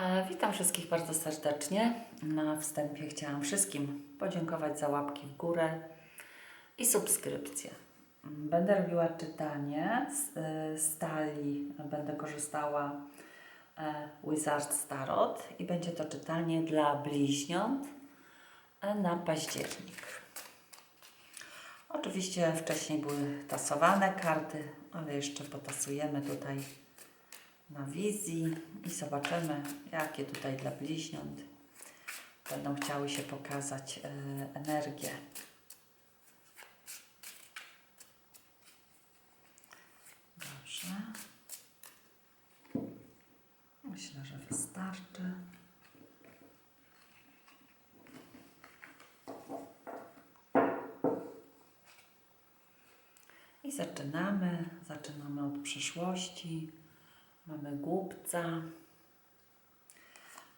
E, Witam wszystkich bardzo serdecznie. Na wstępie chciałam wszystkim podziękować za łapki w górę i subskrypcję. Będę robiła czytanie z e, stali, będę korzystała e, Wizard Tarot i będzie to czytanie dla bliźniąt na październik. Oczywiście wcześniej były tasowane karty, ale jeszcze potasujemy tutaj na wizji i zobaczymy, jakie tutaj dla bliźniąt będą chciały się pokazać e, energie. Dobrze. Myślę, że wystarczy. I zaczynamy. Zaczynamy od przyszłości. Mamy głupca,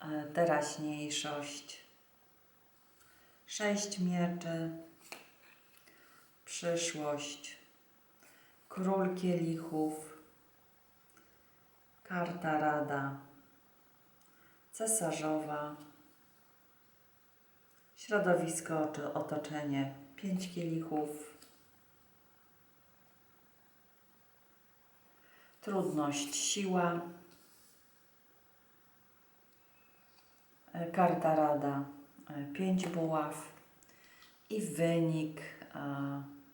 e, teraźniejszość, sześć mieczy, przyszłość, król kielichów, karta rada, cesarzowa, środowisko czy otoczenie, pięć kielichów, trudność, siła, e, karta rada, e, pięć buław i wynik e,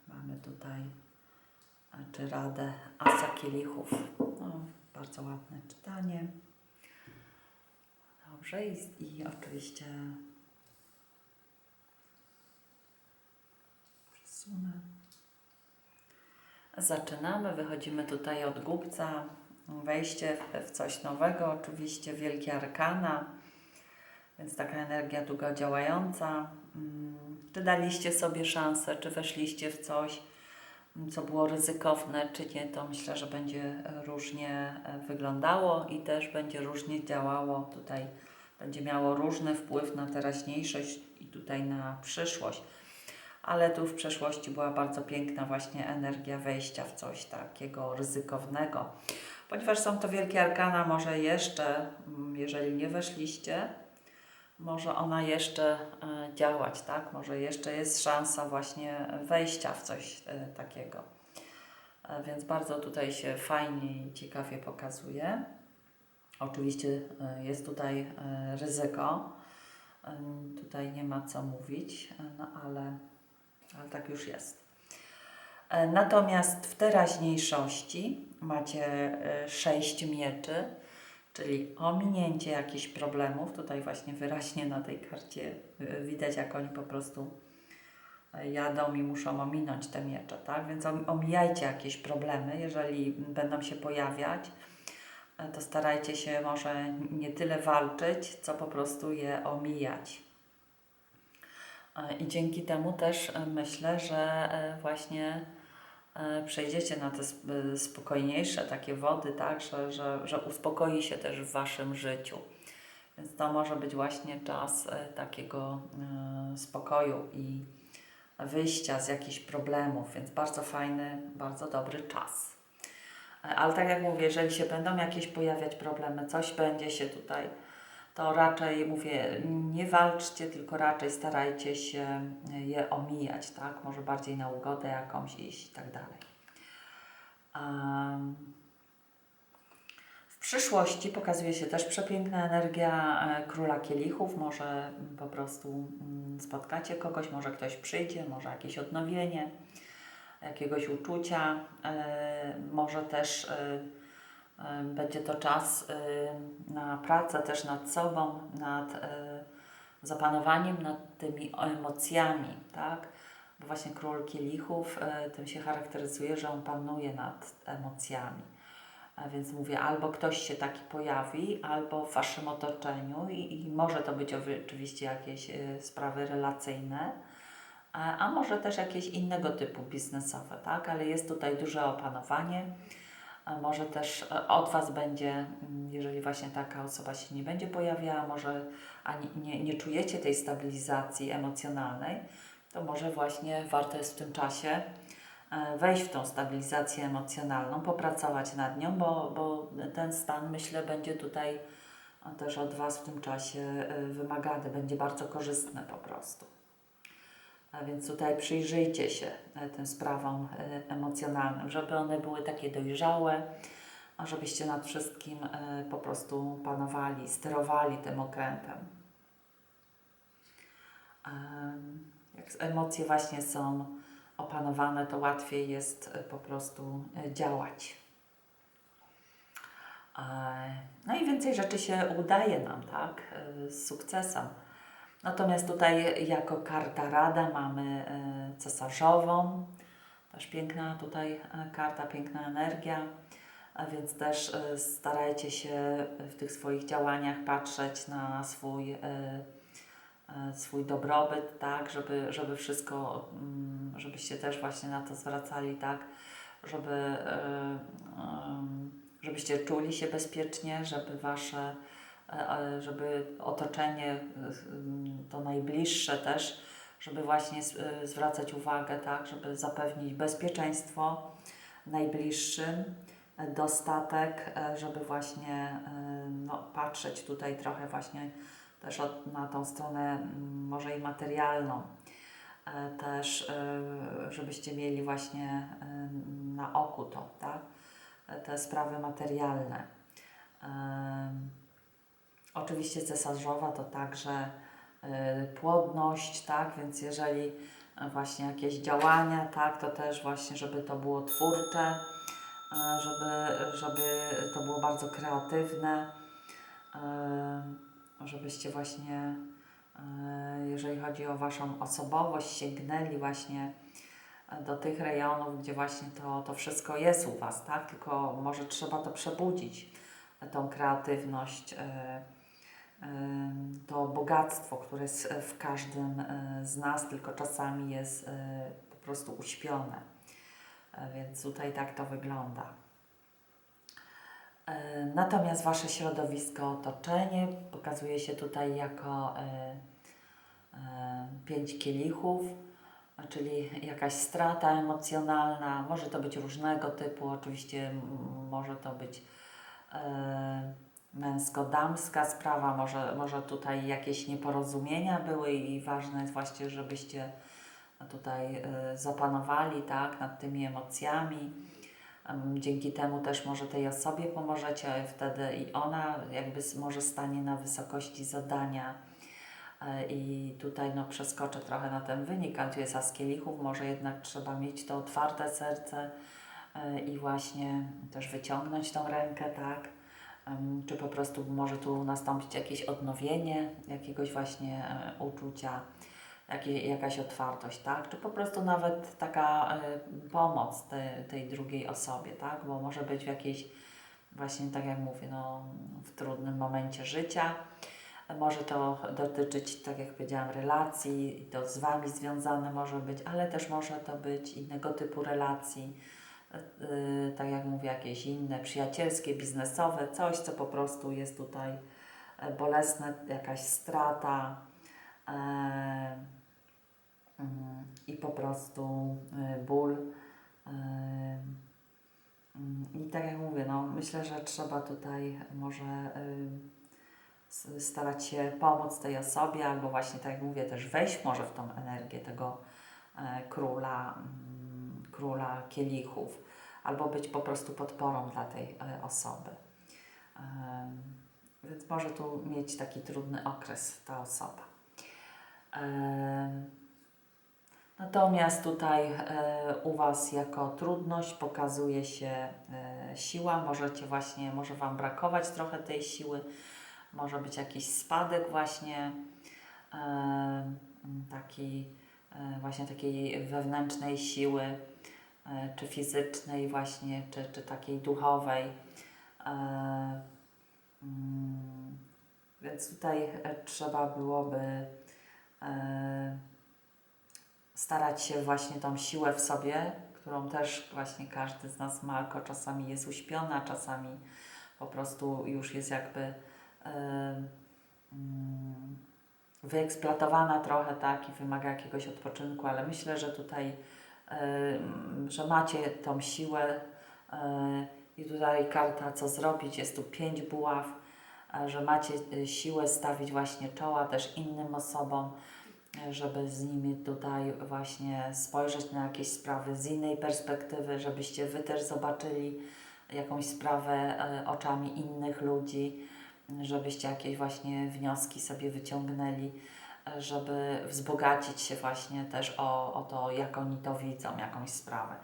mamy tutaj czy radę asa kielichów. No, bardzo ładne czytanie. Dobrze i, i oczywiście Zaczynamy, wychodzimy tutaj od głupca, wejście w- coś nowego, oczywiście wielkie arkana, więc taka energia długo działająca. Mm, Czy daliście sobie szansę, czy weszliście w coś, mm, co było ryzykowne, czy nie, to myślę, że będzie różnie e, wyglądało i też będzie różnie działało tutaj, będzie miało różny wpływ na teraźniejszość i tutaj na przyszłość ale tu w przeszłości była bardzo piękna właśnie energia wejścia w coś takiego ryzykownego. Ponieważ są to wielkie arkana, może jeszcze, mm, jeżeli nie weszliście, może ona jeszcze e, działać, tak? Może jeszcze jest szansa właśnie wejścia w coś e, takiego. E, Więc bardzo tutaj się fajnie i ciekawie pokazuje. Oczywiście jest tutaj ryzyko. Tutaj nie ma co mówić, no ale ale tak już jest. E, Natomiast w teraźniejszości macie e, sześć mieczy, czyli ominięcie jakichś problemów. Tutaj właśnie wyraźnie na tej karcie e, widać, jak oni po prostu jadą i muszą ominąć te miecze, tak? Więc om- omijajcie jakieś problemy, jeżeli będą się pojawiać, to starajcie się może nie tyle walczyć, co po prostu je omijać. E, I dzięki temu też e, myślę, że e, właśnie przejdziecie na te sp- spokojniejsze takie wody, tak, że, że, że uspokoi się też w Waszym życiu. Więc to może być właśnie czas takiego spokoju i wyjścia z jakichś problemów, więc bardzo fajny, bardzo dobry czas. Ale tak jak mówię, jeżeli się będą jakieś pojawiać problemy, coś będzie się tutaj to raczej mówię, nie walczcie, tylko raczej starajcie się je omijać, tak? Może bardziej na ugodę jakąś iść i tak dalej. W przyszłości pokazuje się też przepiękna energia e, króla kielichów. Może po prostu mm, spotkacie kogoś, może ktoś przyjdzie, może jakieś odnowienie jakiegoś uczucia, e, może też E, Będzie to czas e, na pracę też nad sobą, nad e, zapanowaniem nad tymi emocjami, tak? Bo właśnie król kielichów e, tym się charakteryzuje, że on panuje nad emocjami. A więc mówię, albo ktoś się taki pojawi, albo w waszym otoczeniu i, i może to być oczywiście jakieś sprawy relacyjne, a, a może też jakieś innego typu biznesowe, tak? Ale jest tutaj duże opanowanie. Może też e, od Was będzie, mm, jeżeli właśnie taka osoba się nie będzie pojawiała, może ani nie, nie czujecie tej stabilizacji emocjonalnej, to może właśnie warto jest w tym czasie e, wejść w tą stabilizację emocjonalną, popracować nad nią, bo, bo ten stan myślę będzie tutaj a też od Was w tym czasie e, wymagane, będzie bardzo korzystne po prostu. A więc tutaj przyjrzyjcie się e, tym sprawom e, emocjonalnym, żeby one były takie dojrzałe, a żebyście nad wszystkim e, po prostu panowali, sterowali tym okrętem. Em, Jak emocje właśnie są opanowane, to łatwiej jest e, po prostu e, działać. E, No i więcej rzeczy się udaje nam, tak, e, z sukcesem. Natomiast tutaj jako karta Rada mamy e, cesarzową, też piękna tutaj e, karta, piękna energia, a więc też e, starajcie się w tych swoich działaniach patrzeć na swój, e, swój dobrobyt, tak, żeby, żeby wszystko, mm, żebyście też właśnie na to zwracali, tak, żeby, żebyście czuli się bezpiecznie, żeby wasze żeby otoczenie to najbliższe też, żeby właśnie e, zwracać uwagę, tak, żeby zapewnić bezpieczeństwo najbliższym, e, dostatek, e, żeby właśnie no, patrzeć tutaj trochę właśnie też na tą stronę może i materialną. Też, żebyście mieli właśnie na oku to, tak? Te sprawy materialne. Oczywiście cesarzowa to także płodność, tak, więc jeżeli e, właśnie jakieś działania, tak, to też właśnie, żeby to było twórcze, e, żeby, żeby to było bardzo kreatywne, e, żebyście właśnie, jeżeli chodzi o Waszą osobowość, sięgnęli właśnie do tych rejonów, gdzie właśnie to, to wszystko jest u Was, tak, tylko może trzeba to przebudzić, tą kreatywność, to bogactwo, które jest e, w każdym e, z nas, tylko czasami jest e, po prostu uśpione. Więc tutaj tak to wygląda. Natomiast Wasze środowisko, otoczenie pokazuje się tutaj jako pięć kielichów, czyli jakaś strata emocjonalna. Może to być różnego typu, oczywiście może to być męsko-damska sprawa, może, może tutaj jakieś nieporozumienia były i ważne jest właśnie, żebyście tutaj e, zapanowali tak, nad tymi emocjami. Em, Dzięki temu też może tej osobie pomożecie, wtedy i ona jakby może stanie na wysokości zadania. E, I tutaj no, przeskoczę trochę na ten wynik, ale tu jest as kielichów, może jednak trzeba mieć to otwarte serce e, i właśnie też wyciągnąć tą rękę, tak? Czy po prostu może tu nastąpić jakieś odnowienie jakiegoś właśnie e, uczucia, jakaś otwartość, tak? Czy po prostu nawet taka e, pomoc te, tej drugiej osobie, tak? Bo może być w jakiejś właśnie, tak jak mówię, no, w trudnym momencie życia. Może to dotyczyć, tak jak powiedziałam, relacji, to z Wami związane może być, ale też może to być innego typu relacji, tak jak mówię, jakieś inne, przyjacielskie, biznesowe, coś, co po prostu jest tutaj e, bolesne, jakaś strata e, mm, i po prostu e, ból. Mm, I tak jak mówię, no, myślę, że trzeba tutaj może y, starać się pomóc tej osobie, albo właśnie, tak jak mówię, też wejść może w tą energię tego króla, mm, króla kielichów, albo być po prostu podporą dla tej e, osoby. Więc może tu mieć taki trudny okres ta osoba. Natomiast tutaj e, u Was jako trudność pokazuje się e, siła. Możecie właśnie, może Wam brakować trochę tej siły, może być jakiś spadek właśnie e, taki, e, właśnie takiej wewnętrznej siły, e, czy fizycznej właśnie, czy, czy takiej duchowej. E, mm, więc tutaj e, trzeba byłoby e, starać się właśnie tą siłę w sobie, którą też właśnie każdy z nas ma, tylko czasami jest uśpiona, czasami po prostu już jest jakby e, wyeksploatowana trochę, tak, i wymaga jakiegoś odpoczynku, ale myślę, że tutaj, że macie tą siłę e, i tutaj karta co zrobić, jest tu pięć buław, e, że macie e, siłę stawić właśnie czoła też innym osobom, żeby z nimi tutaj właśnie spojrzeć na jakieś sprawy z innej perspektywy, żebyście Wy też zobaczyli jakąś sprawę oczami innych ludzi, żebyście jakieś właśnie wnioski sobie wyciągnęli, żeby wzbogacić się właśnie też o, o to, jak oni to widzą, jakąś sprawę.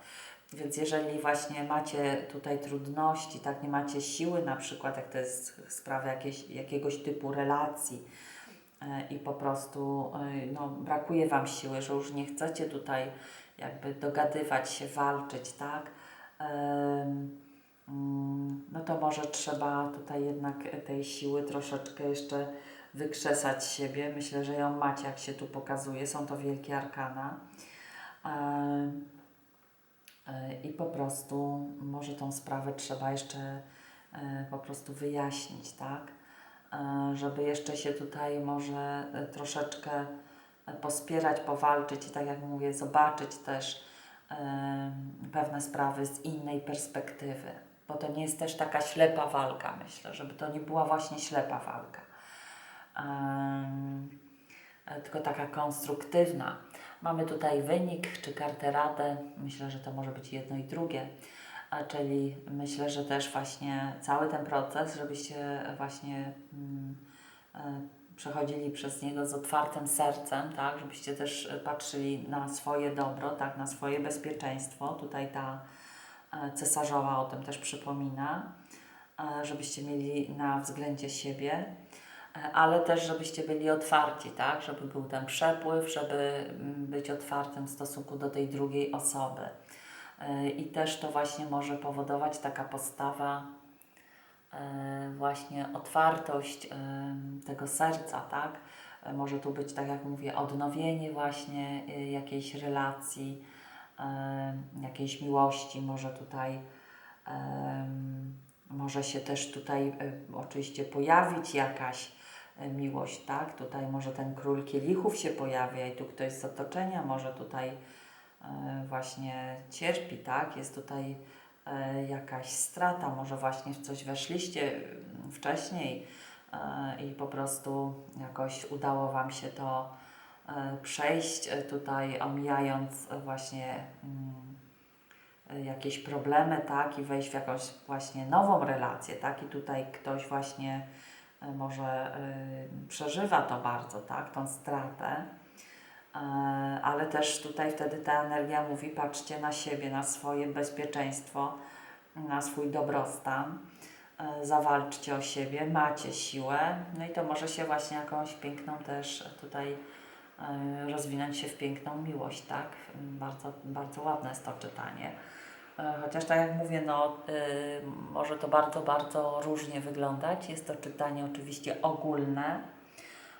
Więc jeżeli właśnie macie tutaj trudności, tak nie macie siły, na przykład jak to jest sprawa jakieś, jakiegoś typu relacji e, i po prostu e, no, brakuje Wam siły, że już nie chcecie tutaj jakby dogadywać się, walczyć, tak? Mm, no to może trzeba tutaj jednak tej siły troszeczkę jeszcze wykrzesać siebie. Myślę, że ją macie, jak się tu pokazuje. Są to wielkie arkana. Em, e, I po prostu może tą sprawę trzeba jeszcze e, po prostu wyjaśnić, tak? E, Żeby jeszcze się tutaj może e, troszeczkę e, pospierać, powalczyć i tak jak mówię, zobaczyć też pewne sprawy z innej perspektywy, bo to nie jest też taka ślepa walka, myślę, żeby to nie była właśnie ślepa walka, e, tylko taka konstruktywna. Mamy tutaj wynik czy kartę radę, myślę, że to może być jedno i drugie, czyli myślę, że też właśnie cały ten proces, żebyście właśnie e, przechodzili przez niego z otwartym sercem, tak, żebyście też e, patrzyli na swoje dobro, tak, na swoje bezpieczeństwo. Tutaj ta cesarzowa o tym też przypomina, e, żebyście mieli na względzie siebie, e, ale też żebyście byli otwarci, tak, żeby był ten przepływ, żeby mm, być otwartym w stosunku do tej drugiej osoby. E, I też to właśnie może powodować taka postawa, e, właśnie otwartość e, tego serca, tak? E, Może tu być, tak jak mówię, odnowienie właśnie e, jakiejś relacji, e, jakiejś miłości, może tutaj może się też tutaj e, oczywiście pojawić jakaś e, miłość, tak? Tutaj może ten król kielichów się pojawia i tu ktoś z otoczenia może tutaj e, właśnie cierpi, tak? Jest tutaj jakaś strata, może właśnie w coś weszliście wcześniej i po prostu jakoś udało Wam się to przejść e, tutaj, omijając e, właśnie mm, e, jakieś problemy, tak, i wejść w jakąś właśnie nową relację, tak, i tutaj ktoś właśnie e, może przeżywa to bardzo, tak, tą stratę, E, ale też tutaj wtedy ta energia mówi, patrzcie na siebie, na swoje bezpieczeństwo, na swój dobrostan, e, zawalczcie o siebie, macie siłę, no i to może się właśnie jakąś piękną też tutaj e, rozwinąć się w piękną miłość, tak? Bardzo, bardzo ładne jest to czytanie. E, Chociaż tak jak mówię, no y, może to bardzo, bardzo różnie wyglądać. Jest to czytanie oczywiście ogólne,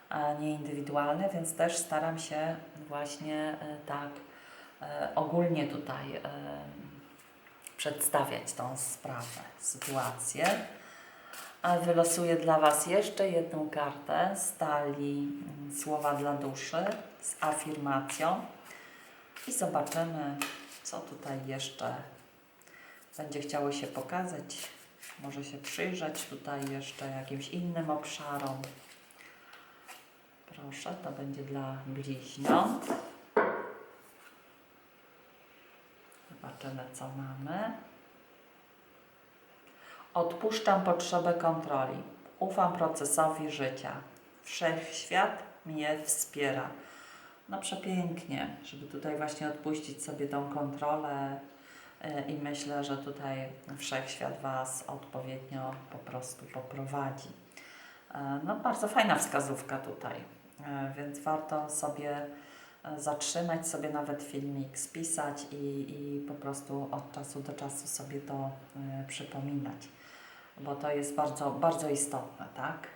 a nie indywidualne, więc też staram się właśnie tak ogólnie tutaj przedstawiać tą sprawę, sytuację. Wylosuję dla Was jeszcze jedną kartę z mm, Słowa dla duszy z afirmacją i zobaczymy, co tutaj jeszcze będzie chciało się pokazać. Może się przyjrzeć tutaj jeszcze jakimś innym obszarom. Proszę, to będzie dla bliźniąt. Zobaczymy, co mamy. Odpuszczam potrzebę kontroli. Ufam procesowi życia. Wszechświat mnie wspiera. No przepięknie, żeby tutaj właśnie odpuścić sobie tą kontrolę e, i myślę, że tutaj Wszechświat Was odpowiednio po prostu poprowadzi. E, No bardzo fajna wskazówka tutaj, E, więc warto sobie zatrzymać sobie nawet filmik, spisać i, i po prostu od czasu do czasu sobie to e, przypominać, bo to jest bardzo, bardzo istotne, tak?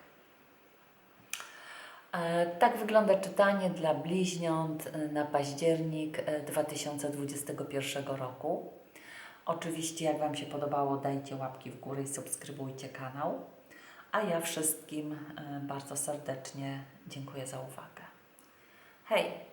E, Tak wygląda czytanie dla bliźniąt e, na październik e, 2021 roku. Oczywiście, jak Wam się podobało, dajcie łapki w górę i subskrybujcie kanał. A ja wszystkim bardzo serdecznie dziękuję za uwagę. Hej!